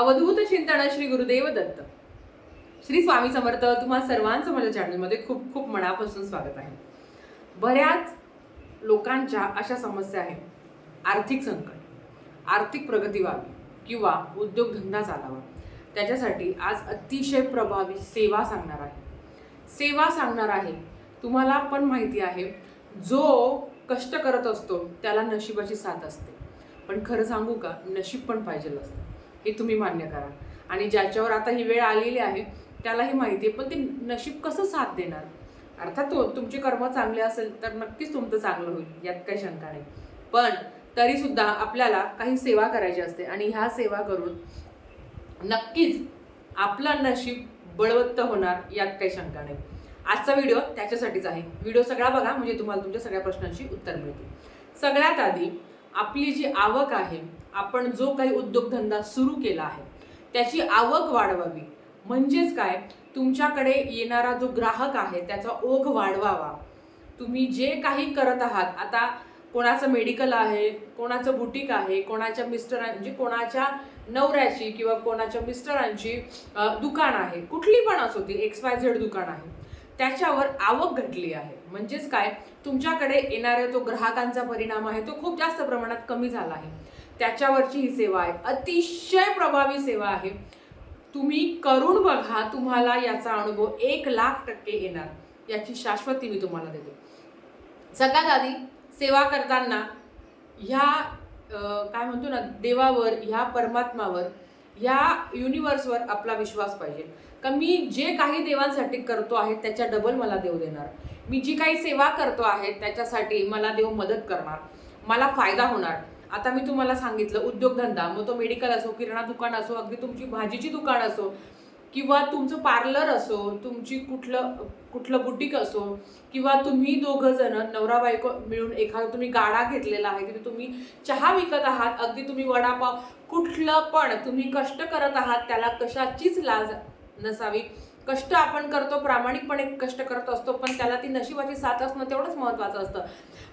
अवधूत चिंतन श्री गुरुदेव दत्त. श्री स्वामी समर्थ तुम्हा सर्वांचं माझ्या चॅनलमध्ये खूप खूप मनापासून स्वागत आहे. बऱ्याच लोकांच्या अशा समस्या आहेत. आर्थिक संकट आर्थिक प्रगती व्हावी किंवा उद्योगधंदा चालावा. त्याच्यासाठी आज अतिशय प्रभावी सेवा सांगणार आहे. सेवा सांगणार आहे. तुम्हाला पण माहिती आहे जो कष्ट करत असतो त्याला नशिबाची साथ असते. पण खरं सांगू का नशीब पण पाहिजे असतं. हे तुम्ही मान्य करा. आणि ज्याच्यावर आता ही वेळ आलेली आहे त्यालाही माहिती आहे. पण ते नशीब कसं साथ देणार? अर्थात तो तुमचे कर्म चांगले असेल तर नक्कीच तुमचं चांगलं होईल. यात काही शंका नाही. पण तरीसुद्धा आपल्याला काही सेवा करायची असते आणि ह्या सेवा करून नक्कीच आपलं नशीब बळवत्त होणार यात काही शंका नाही. आजचा व्हिडिओ त्याच्यासाठीच आहे. व्हिडिओ सगळा बघा म्हणजे तुम्हाला तुमच्या सगळ्या प्रश्नांची उत्तर मिळतील. सगळ्यात आधी आपली जी आवक आहे आपण जो काही उद्योगधंदा सुरू केला आहे त्याची आवक वाढवावी. म्हणजेच काय? तुमच्याकडे येणारा जो ग्राहक आहे त्याचा ओघ वाढवावा. तुम्ही जे काही करत आहात आता कोणाचं मेडिकल आहे कोणाचं बुटीक आहे कोणाच्या मिस्टरां म्हणजे कोणाच्या नवऱ्याची किंवा कोणाच्या मिस्टरांची दुकान आहे कुठली पण असो ती एक्स वाय झेड दुकान आहे त्याच्यावर आवक घटली आहे. म्हणजेच काय? तुमच्याकडे येणाऱ्या तो ग्राहकांचा परिणाम आहे तो खूप जास्त प्रमाणात कमी झाला आहे. त्याच्यावरची ही सेवा आहे. अतिशय प्रभावी सेवा आहे. तुम्ही करून बघा तुम्हाला याचा अनुभव एक लाख टक्के येणार. याची शाश्वती मी तुम्हाला देते. सगळ्यात आधी सेवा करताना ह्या काय म्हणतो ना देवावर ह्या परमात्मावर ह्या युनिवर्सवर आपला विश्वास पाहिजे. का मी जे काही देवांसाठी करतो आहे त्याच्या डबल मला देव देणार. मी जी काही सेवा करतो आहे त्याच्यासाठी मला देव मदत करणार. मला फायदा होणार. आता मी तुम्हाला सांगितलं उद्योगधंदा मग तो मेडिकल असो किराणा दुकान असो अगदी तुमची भाजीची दुकान असो किंवा तुमचं पार्लर असो तुमची कुठलं कुठलं बुटीक असो किंवा तुम्ही दोघं जण नवरा बायको मिळून एखादा तुम्ही गाडा घेतलेला आहे तिथे तुम्ही चहा विकत आहात अगदी तुम्ही वडापाव कुठलं पण तुम्ही कष्ट करत आहात त्याला कशाचीच लाज नसावी. कष्ट आपण करतो प्रामाणिकपणे कष्ट करत असतो पण त्याला ती नशिबाची साथ असणं तेवढंच महत्त्वाचं असतं.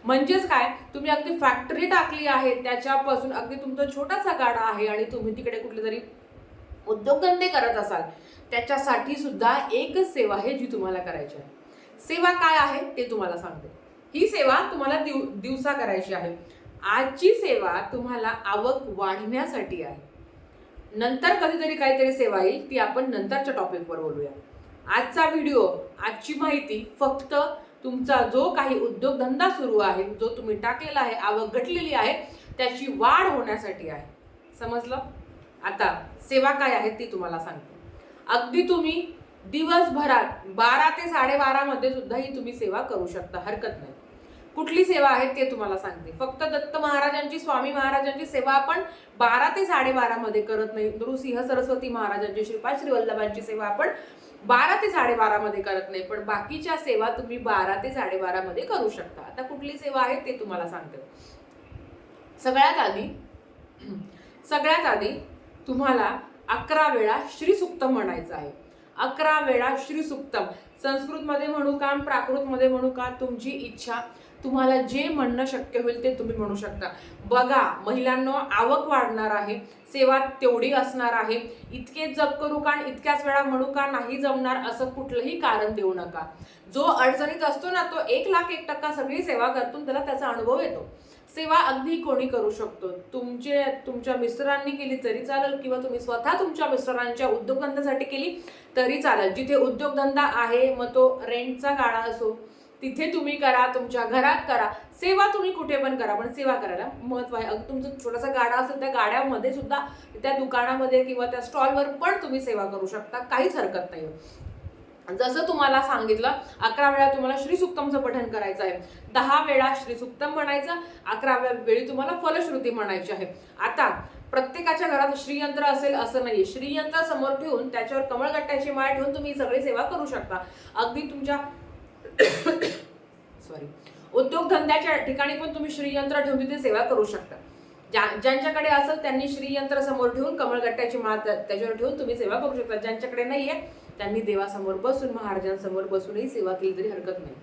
म्हणजेच काय? तुम्ही अगदी फॅक्टरी टाकली आहे त्याच्यापासून अगदी तुमचा छोटासा गाडा आहे आणि तुम्ही तिकडे कुठले तरी उद्योगधंदे करत असाल त्याच्यासाठी सुद्धा एकच सेवा आहे जी तुम्हाला करायची आहे. सेवा काय आहे ते तुम्हाला सांगते. ही सेवा तुम्हाला दिव दिवसा करायची आहे. आजची सेवा तुम्हाला आवक वाढण्यासाठी आहे. नंतर कधीतरी काहीतरी सेवा येईल ती आपण नंतरच्या टॉपिकवर बोलूया. आजचा व्हिडिओ आजची माहिती फक्त तुमचा जो काही उद्योगधंदा सुरू आहे जो तुम्ही टाकलेला आहे आवक घटलेली आहे त्याची वाढ होण्यासाठी आहे. समजलं? आता सेवा काय आहे ती तुम्हाला सांगते. अगदी तुम्ही दिवसभरात बारा ते साडेबारामध्ये सुद्धा ही तुम्ही सेवा करू शकता हरकत नाही. कुठली सेवा आहे ते तुम्हाला सांगते. फक्त दत्त महाराजांची स्वामी महाराजांची सेवा आपण बारा ते साडेबारामध्ये करत नाही. नृसिंह सरस्वती महाराजांची श्रीपाद श्रीवल्लभांची सेवा आपण बारा ते साडेबारामध्ये करत नाही. पण बाकीच्या सेवा तुम्ही बारा ते साडेबारामध्ये करू शकता. आता कुठली सेवा आहे ते तुम्हाला सांगते. सगळ्यात आधी सगळ्यात आधी तुम्हाला अकरा वेळा श्रीसुक्तम म्हणायचं आहे. अकरा वेळा श्रीसुक्तम संस्कृतमध्ये म्हणू का प्राकृतमध्ये म्हणू का तुमची इच्छा तुम्हाला जे म्हणणं शक्य होईल ते तुम्ही म्हणू शकता. बघा महिलांना आवक वाढणार आहे सेवा तेवढी असणार आहे. इतके जप करू का इतक्याच वेळा म्हणू का नाही जमणार असं कुठलंही कारण देऊ नका. जो अडचणीत असतो ना तो एक लाख एक टक्का सगळी सेवा करतून त्याला त्याचा अनुभव येतो. सेवा अगदी कोणी करू शकतो? तुमचे तुमच्या मिस्टरांनी केली तरी चालेल किंवा तुम्ही स्वतः तुमच्या मिस्टरांच्या उद्योगधंद्यासाठी केली तरी चालेल. जिथे उद्योगधंदा आहे मग तो रेंटचा गाळा असो तिथे तुम्ही करा तुमच्या घरात करा. सेवा तुम्ही कुठे पण करा पण सेवा करायला महत्त्व आहे. अगदी तुमचं छोटासा गाडा असेल त्या गाड्यामध्ये सुद्धा त्या दुकानामध्ये किंवा त्या स्टॉलवर पण तुम्ही सेवा करू शकता. काहीच हरकत नाही जसं तुम्हाला सांगितलं अकरा वेळा तुम्हाला श्रीसुक्तमचं पठण करायचं आहे. दहा वेळा श्रीसुक्तम म्हणायचं अकराव्या वेळी तुम्हाला फलश्रुती म्हणायची आहे. आता प्रत्येकाच्या घरात श्रीयंत्र असेल असं नाही श्रीयंत्र समोर ठेवून त्याच्यावर कमळगट्ट्याची माळ ठेवून तुम्ही सगळी सेवा करू शकता. अगदी तुमच्या सॉरी उद्योगधंद्याच्या ठिकाणी पण तुम्ही श्रीयंत्र ठेवून तिथे सेवा करू शकता. ज्या ज्यांच्याकडे असेल त्यांनी श्रीयंत्र समोर ठेवून कमळगट्ट्याची माळ त्याच्यावर ठेवून तुम्ही सेवा करू शकता. ज्यांच्याकडे नाही आहे त्यांनी देवासमोर बसून महाराजांसमोर बसूनही सेवा केली तरी हरकत नाही.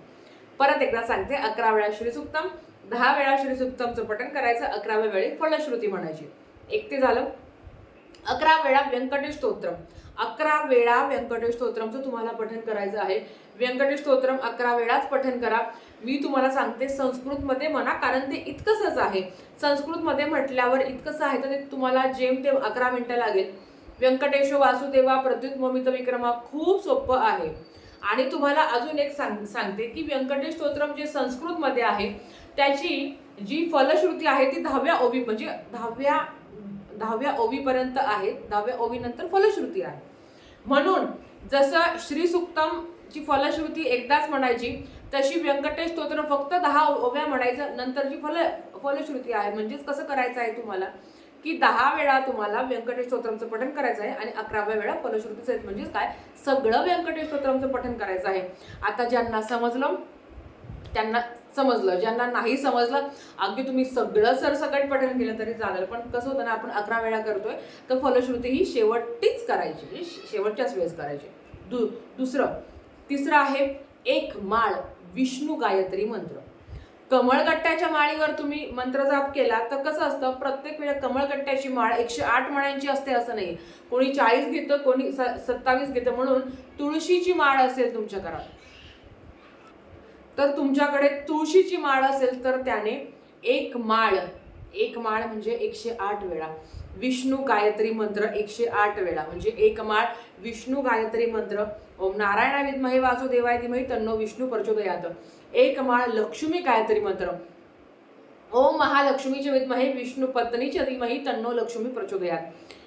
परत एकदा सांगते अकरा वेळा श्रीसुक्तम दहा वेळा श्रीसुक्तमचं पठण करायचं अकराव्या वेळी फलश्रुती म्हणायची. एक ते झालं. अकरा वेळा व्यंकटेश स्तोत्रम अकरा वेळा व्यंकटेश स्तोत्रमचं तुम्हाला पठण करायचं आहे. व्यंकटेश स्तोत्रम अकरा वेळाच पठण करा. मी तुम्हाला सांगते संस्कृतमध्ये म्हणा कारण ते इतकंसच आहे. संस्कृतमध्ये म्हटल्यावर इतकंसं आहे तर ते तुम्हाला जेम ते अकरा मिनटं लागेल. व्यंकटेश वासुदेवा प्रद्युत मोमित विक्रमा खूप सोपं आहे. आणि तुम्हाला अजून एक सांग सांगते की व्यंकटेश स्तोत्रम जे संस्कृतमध्ये आहे त्याची जी फलश्रुती आहे ती दहाव्या ओवी म्हणजे दहाव्या दहाव्या ओवीपर्यंत आहे दहाव्या ओवीनंतर फलश्रुती आहे. म्हणून जसं श्री सुक्तम ची फलश्रुती एकदाच म्हणायची तशी व्यंकटेश स्तोत्र फक्त दहा ओव्या म्हणायचं नंतर जी फल फलश्रुती आहे म्हणजेच कसं करायचं आहे तुम्हाला? की दहा वेळा तुम्हाला व्यंकटेश स्तोत्रमचं पठण करायचं आहे आणि अकराव्या वेळा फलश्रुतीचं आहेत म्हणजेच काय? सगळं व्यंकटेश स्तोत्रमचं पठण करायचं आहे. आता ज्यांना समजलं त्यांना समजलं. ज्यांना नाही समजलं अगदी तुम्ही सगळं सरसकट पठण केलं तरी चालेल. पण कसं होतं ना आपण अकरा वेळा करतोय तर फलश्रुती ही शेवटीच करायची. शेवटच्याच वेळेस करायची. दु दुसरं तिसरं आहे एक माळ विष्णू गायत्री मंत्र. कमळगट्ट्याच्या माळीवर तुम्ही मंत्र जाप केला तर कसं असतं प्रत्येक वेळा कमळगट्ट्याची माळ एकशे आठ माळ्यांची असते असं नाही कोणी चाळीस घेतं कोणी स- सत्तावीस घेतं म्हणून तुळशीची माळ असेल तुमच्या घरात. तर तुमच्याकडे तुळशीची माळ असेल तर त्याने एक माळ एक माळ म्हणजे एकशे आठ वेळा. विष्णू गायत्री मंत्र एकशे आठ वेळा म्हणजे एक माळ विष्णू गायत्री मंत्र. ओम नारायणा विद्महे वासुदेवाय धीमहि तन्नो विष्णू प्रचोदयात. एक माळ लक्ष्मी गायत्री मंत्र. ओम महालक्ष्मीचे विद्महे विष्णू पत्नीच्या धीमही तन्नो लक्ष्मी प्रचोदयात.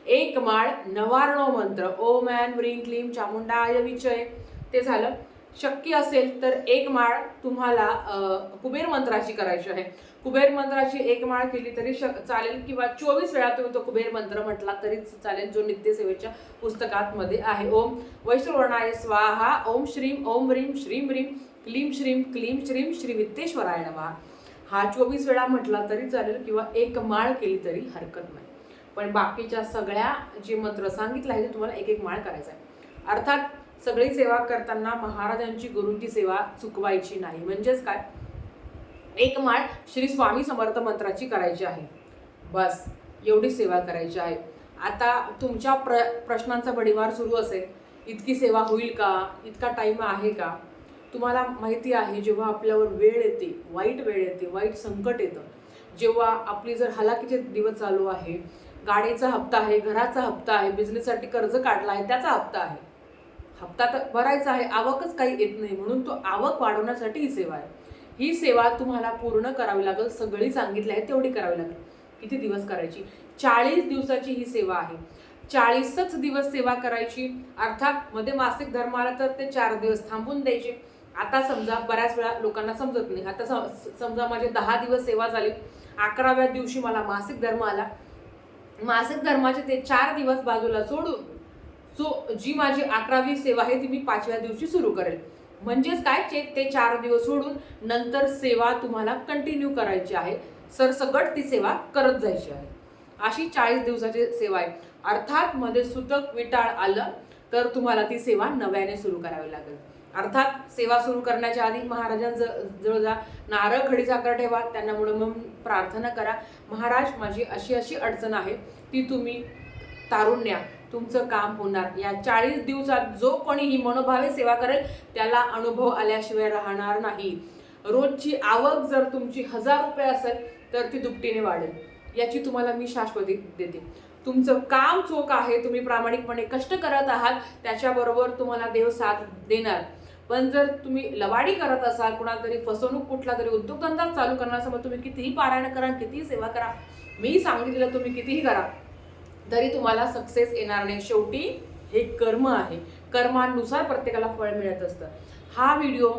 एक माळ नवार्णव मंत्र. ओम ऐं व्रीं क्लीं चामुंडाय विचय. ते झालं. शक्य असेल तर एक माळ तुम्हाला कुबेर मंत्राची करायची आहे. कुबेर मंत्राची एक माळ केली तरी श चालेल किंवा चोवीस वेळा तुम्ही तो कुबेर मंत्र म्हटला तरी चालेल जो नित्यसेवेच्या पुस्तकात मध्ये आहे. ओम वैष्णवर्णाय स्वाहा. ओम श्रीम ओम ह्रीम श्रीम ह्रीम क्लीम श्रीम क्लीम श्रीम श्री वित्तेश्वराय नमः. हा चोवीस वेळा म्हटला तरी चालेल किंवा एक माळ केली तरी हरकत नाही. पण बाकीच्या सगळ्या जे मंत्र सांगितलं आहे ते तुम्हाला एक एक माळ करायचा आहे. अर्थात सगळी सेवा करताना महाराजांची गुरूंची सेवा चुकवायची नाही. म्हणजेच काय? एक माळ श्री स्वामी समर्थ मंत्राची करायची आहे. बस एवढी सेवा करायची आहे. आता तुमच्या प्र प्रश्नांचा बडिवार सुरू असेल. इतकी सेवा होईल का? इतका टाईम आहे का? तुम्हाला माहिती आहे जेव्हा आपल्यावर वेळ येते वाईट वेळ येते वाईट संकट येतं जेव्हा आपली जर हलाखीचे दिवस चालू आहे गाडीचा हप्ता आहे घराचा हप्ता आहे बिझनेससाठी कर्ज काढला आहे त्याचा हप्ता आहे. हप्ता तर भरायचा आहे आवकच काही येत नाही म्हणून तो आवक वाढवण्यासाठी ही सेवा आहे. ही सेवा तुम्हाला पूर्ण करावी लागेल सगळी सांगितली आहे तेवढी करावी लागेल. किती दिवस करायची? चाळीस दिवसाची ही सेवा आहे. चाळीसच दिवस सेवा करायची. अर्थात मध्ये मासिक धर्म आला तर ते चार दिवस थांबून द्यायचे. आता समजा बऱ्याच वेळा लोकांना समजत नाही. आता समजा माझे दहा दिवस सेवा झाली अकराव्या दिवशी मला मासिक धर्म आला. मासिक धर्माचे ते चार दिवस बाजूला सोडून सो जी माझी अकरावी सेवा आहे ती मी पाचव्या दिवशी सुरू करेल. म्हणजेच काय? चे ते चार दिवस सोडून नंतर सेवा तुम्हाला कंटिन्यू करायची आहे. सरसकट ती सेवा करत जायची आहे. अशी चाळीस दिवसाची सेवा आहे. अर्थात मध्ये सुतक विटाळ आलं तर तुम्हाला ती सेवा नव्याने सुरू करावी लागेल. अर्थात सेवा सुरू करण्याच्या आधी महाराजांजवळ जा नारळ खडी साखर ठेवा त्यांना म्हणून मग प्रार्थना करा. महाराज माझी अशी अशी अडचण आहे ती तुम्ही तारून न्या. तुमचं काम होणार. या चाळीस दिवसात जो कोणी ही मनोभावे सेवा करेल त्याला अनुभव आल्याशिवाय राहणार नाही. रोजची आवक जर तुमची हजार रुपये असेल तर ती दुपटीने वाढेल. याची तुम्हाला मी शाश्वती देते. तुमचं काम चोख आहे तुम्ही प्रामाणिकपणे कष्ट करत आहात त्याच्याबरोबर तुम्हाला देव साथ देणार. पण जर तुम्ही लवाडी करत असाल कुणाला तरी फसवणूक कुठला तरी उद्योगधंदा चालू करण्यासमोर तुम्ही कितीही पारायण करा कितीही सेवा करा. मी सांगितलेलं तुम्ही कितीही करा तरी तुम्हाला सक्सेस येणार नाही. शेवटी हे कर्म आहे. कर्मानुसार प्रत्येकाला फळ मिळत असतं. हा व्हिडिओ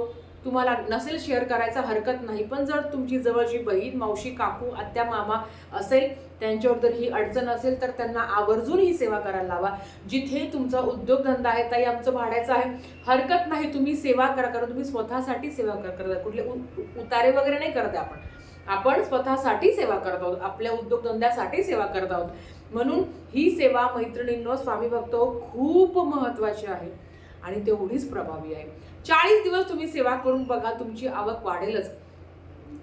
तुम्हाला नसेल शेअर करायचा हरकत नाही. पण जर तुमची जवळची बहीण मावशी काकू आत्या मामा असेल त्यांच्यावर जर ही अडचण असेल तर त्यांना आवर्जून ही सेवा करायला लावा. जिथे तुमचा उद्योगधंदा आहे ताई आमचं भाड्याचं आहे. हरकत नाही तुम्ही सेवा करा कारण तुम्ही स्वतःसाठी सेवा कर करता कुठले उतारे वगैरे नाही करते आपण. आपण स्वतःसाठी सेवा करत आहोत. आपल्या उद्योगधंद्यासाठी सेवा करत आहोत. म्हणून ही सेवा मैत्रिणींनो स्वामी भक्त खूप महत्त्वाची आहे. आणि तेवढीच प्रभावी आहे. चाळीस दिवस तुम्ही सेवा करून बघा तुमची आवक वाढेलच.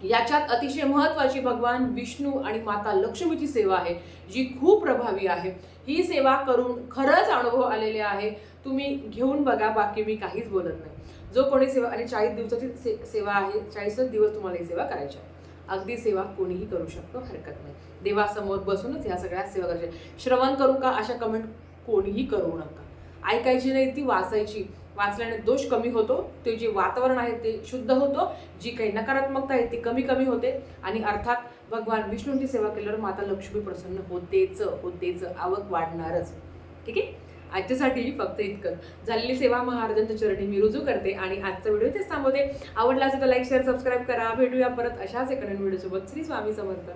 याच्यात अतिशय महत्वाची भगवान विष्णू आणि माता लक्ष्मीची सेवा आहे जी खूप प्रभावी आहे. ही सेवा करून खरंच अनुभव आलेले आहे. तुम्ही घेऊन बघा बाकी मी काहीच बोलत नाही. जो कोणी सेवा आणि चाळीस दिवसाची से सेवा आहे चाळीसच दिवस तुम्हाला ही सेवा करायची आहे. अगदी सेवा कोणीही करू शकतो हरकत नाही. देवासमोर बसूनच ह्या सगळ्या सेवा करायच्या. श्रवण करू का अशा कमेंट कोणीही करू नका. ऐकायची नाही ती वाचायची. वाचल्याने दोष कमी होतो. ते जे वातावरण आहे ते शुद्ध होतं. जी काही नकारात्मकता आहे ती कमी कमी होते. आणि अर्थात भगवान विष्णूंची सेवा केल्यावर माता लक्ष्मी प्रसन्न होतेच होतेच आवक वाढणारच. ठीक आहे? आजच्यासाठी फक्त इतकं झालेली सेवा महाराजांच्या चरणी मी रुजू करते आणि आजचा व्हिडिओ तेच थांबवते. आवडला असेल तर लाईक शेअर सबस्क्राईब करा. भेटूया परत अशाच एका नवीन व्हिडिओसोबत. श्री स्वामी समर्थ.